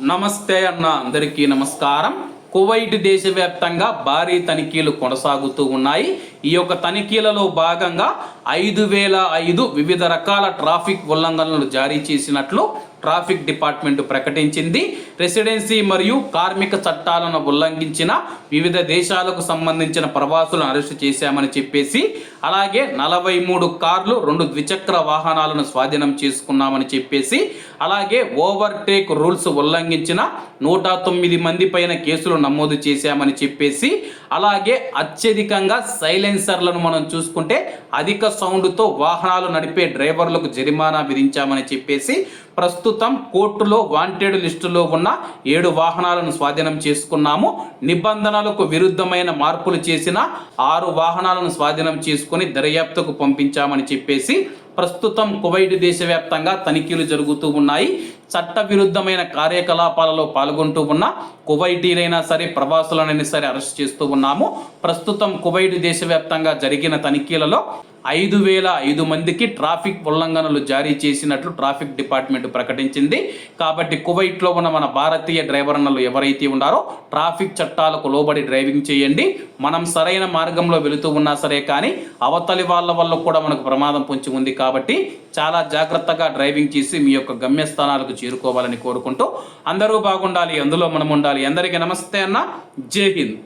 నమస్తే అన్న అందరికీ నమస్కారం. కువైట్ దేశవ్యాప్తంగా భారీ తనిఖీలు కొనసాగుతూ ఉన్నాయి. ఈ యొక్క తనిఖీలలో భాగంగా ఐదు వేల ఐదు వివిధ రకాల ట్రాఫిక్ ఉల్లంఘనలు జారీ చేసినట్లు ట్రాఫిక్ డిపార్ట్మెంట్ ప్రకటించింది. రెసిడెన్సీ మరియు కార్మిక చట్టాలను ఉల్లంఘించిన వివిధ దేశాలకు సంబంధించిన ప్రవాసులను అరెస్టు చేశామని చెప్పేసి అలాగే నలభై మూడు కార్లు రెండు ద్విచక్ర వాహనాలను స్వాధీనం చేసుకున్నామని చెప్పేసి అలాగే ఓవర్టేక్ రూల్స్ ఉల్లంఘించిన నూట తొమ్మిది మంది పైన కేసులు నమోదు చేశామని చెప్పేసి అలాగే అత్యధికంగా సైలెన్సర్లను మనం చూసుకుంటే అధిక సౌండ్తో వాహనాలు నడిపే డ్రైవర్లకు జరిమానా విధించామని చెప్పేసి ప్రస్తుతం కోర్టులో వాంటెడ్ లిస్టులో ఉన్న ఏడు వాహనాలను స్వాధీనం చేసుకున్నాము. నిబంధనలకు విరుద్ధమైన మార్పులు చేసిన ఆరు వాహనాలను స్వాధీనం చేసుకుని దర్యాప్తుకు పంపించామని చెప్పేసి ప్రస్తుతం కువైట్ దేశవ్యాప్తంగా తనిఖీలు జరుగుతూ ఉన్నాయి. చట్ట విరుద్ధమైన కార్యకలాపాలలో పాల్గొంటూ ఉన్న కువైటీలైనా సరే ప్రవాసులనైనా సరే అరెస్ట్ చేస్తూ ఉన్నాము. ప్రస్తుతం కువైట్ దేశవ్యాప్తంగా జరిగిన తనిఖీలలో ఐదు వేల ఐదు మందికి ట్రాఫిక్ ఉల్లంఘనలు జారీ చేసినట్లు ట్రాఫిక్ డిపార్ట్మెంట్ ప్రకటించింది. కాబట్టి కువైట్లో ఉన్న మన భారతీయ డ్రైవర్నలు ఎవరైతే ఉన్నారో ట్రాఫిక్ చట్టాలకు లోబడి డ్రైవింగ్ చేయండి. మనం సరైన మార్గంలో వెళుతూ ఉన్నా సరే కానీ అవతలి వాళ్ళ వల్ల కూడా మనకు ప్రమాదం పొంచి ఉంది కాబట్టి చాలా జాగ్రత్తగా డ్రైవింగ్ చేసి మీ యొక్క గమ్యస్థానాలకు చేరుకోవాలని కోరుకుంటూ అందరూ బాగుండాలి అందులో మనం ఉండాలి అందరికీ నమస్తే అన్న. జై హింద్.